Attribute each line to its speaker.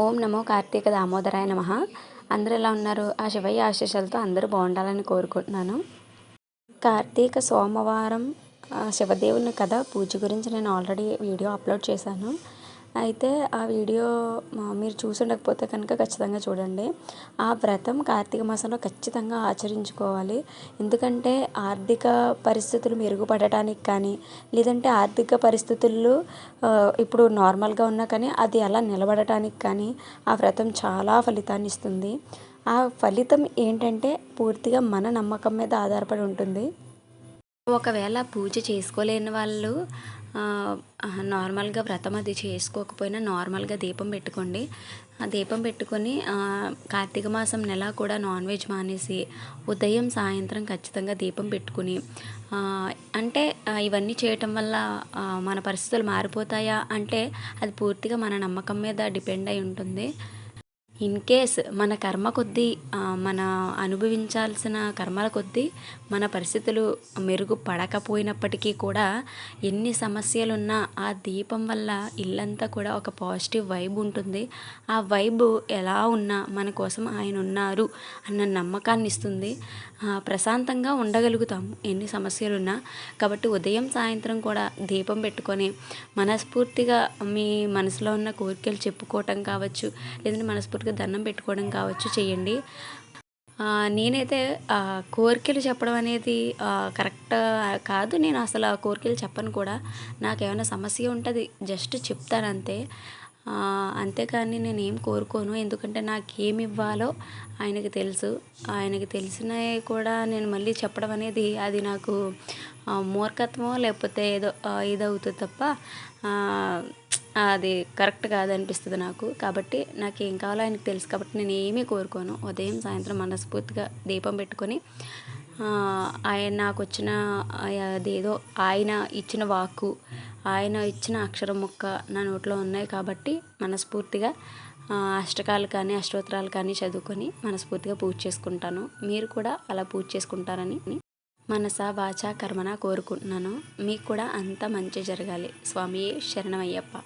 Speaker 1: ఓం నమో కార్తీక దామోదరాయ నమ. అందరూ ఎలా ఉన్నారు? ఆ శివయ్య ఆశీస్సులతో అందరూ బాగుండాలని కోరుకుంటున్నాను. కార్తీక సోమవారం శివదేవుని కథ పూజ గురించి నేను ఆల్రెడీ వీడియో అప్లోడ్ చేశాను. అయితే ఆ వీడియో మీరు చూసి ఉండకపోతే కనుక ఖచ్చితంగా చూడండి. ఆ వ్రతం కార్తీక మాసంలో ఖచ్చితంగా ఆచరించుకోవాలి. ఎందుకంటే ఆర్థిక పరిస్థితులు మెరుగుపడటానికి కానీ లేదంటే ఆర్థిక పరిస్థితులు ఇప్పుడు నార్మల్గా ఉన్నా కానీ అది అలా నిలబడటానికి కానీ ఆ వ్రతం చాలా ఫలితాన్ని ఇస్తుంది. ఆ ఫలితం ఏంటంటే పూర్తిగా మన నమ్మకం మీద ఆధారపడి ఉంటుంది. ఒకవేళ పూజ చేసుకోలేని వాళ్ళు నార్మల్గా వ్రతం అది చేసుకోకపోయినా నార్మల్గా దీపం పెట్టుకోండి. ఆ దీపం పెట్టుకొని కార్తీక మాసం నెల కూడా నాన్ వెజ్ మానేసి ఉదయం సాయంత్రం ఖచ్చితంగా దీపం పెట్టుకుని అంటే ఇవన్నీ చేయటం వల్ల మన పరిస్థితులు మారిపోతాయా? అంటే అది పూర్తిగా మన నమ్మకం మీద డిపెండ్ అయి ఉంటుంది. ఇన్ కేస్ మన కర్మ కొద్దీ మన అనుభవించాల్సిన కర్మల కొద్దీ మన పరిస్థితులు మెరుగుపడకపోయినప్పటికీ కూడా ఎన్ని సమస్యలున్నా ఆ దీపం వల్ల ఇల్లంతా కూడా ఒక పాజిటివ్ వైబ్ ఉంటుంది. ఆ వైబ్ ఎలా ఉన్నా మన కోసం ఆయన ఉన్నారు అన్న నమ్మకాన్ని ఇస్తుంది. ప్రశాంతంగా ఉండగలుగుతాం ఎన్ని సమస్యలున్నా. కాబట్టి ఉదయం సాయంత్రం కూడా దీపం పెట్టుకొని మనస్ఫూర్తిగా మీ మనసులో ఉన్న కోరికలు చెప్పుకోవటం కావచ్చు లేదంటే మనస్ఫూర్తిగా దేవుడికి దండం పెట్టుకోవడం కావచ్చు చేయండి. నేనైతే కోరికలు చెప్పడం అనేది కరెక్ట్ కాదు. నేను అసలు ఆ కోరికలు చెప్పను కూడా. నాకు ఏమైనా సమస్య ఉంటుంది జస్ట్ చెప్తానంతే. అంతేకాని నేను ఏం కోరుకోను. ఎందుకంటే నాకు ఏమి ఇవ్వాలో ఆయనకి తెలుసు. ఆయనకి తెలిసినవి కూడా నేను మళ్ళీ చెప్పడం అనేది అది నాకు మూర్ఖత్వమో లేకపోతే ఏదో ఇదవుతుంది తప్ప అది కరెక్ట్ కాదనిపిస్తుంది నాకు. కాబట్టి నాకు ఏం కావాలో ఆయనకు తెలుసు. కాబట్టి నేను ఏమీ కోరుకోను. ఉదయం సాయంత్రం మనస్ఫూర్తిగా దీపం పెట్టుకొని ఆయన నాకు వచ్చిన అదేదో ఆయన ఇచ్చిన వాక్కు ఆయన ఇచ్చిన అక్షరం ముక్క నా నోట్లో ఉన్నాయి కాబట్టి మనస్ఫూర్తిగా అష్టకాలు కానీ అష్టోత్తరాలు కానీ చదువుకొని మనస్ఫూర్తిగా పూజ చేసుకుంటాను. మీరు కూడా అలా పూజ చేసుకుంటారని మనస వాచ కర్మన కోరుకుంటున్నాను. మీకు కూడా అంత మంచి జరగాలి. స్వామి శరణమయ్యప్ప.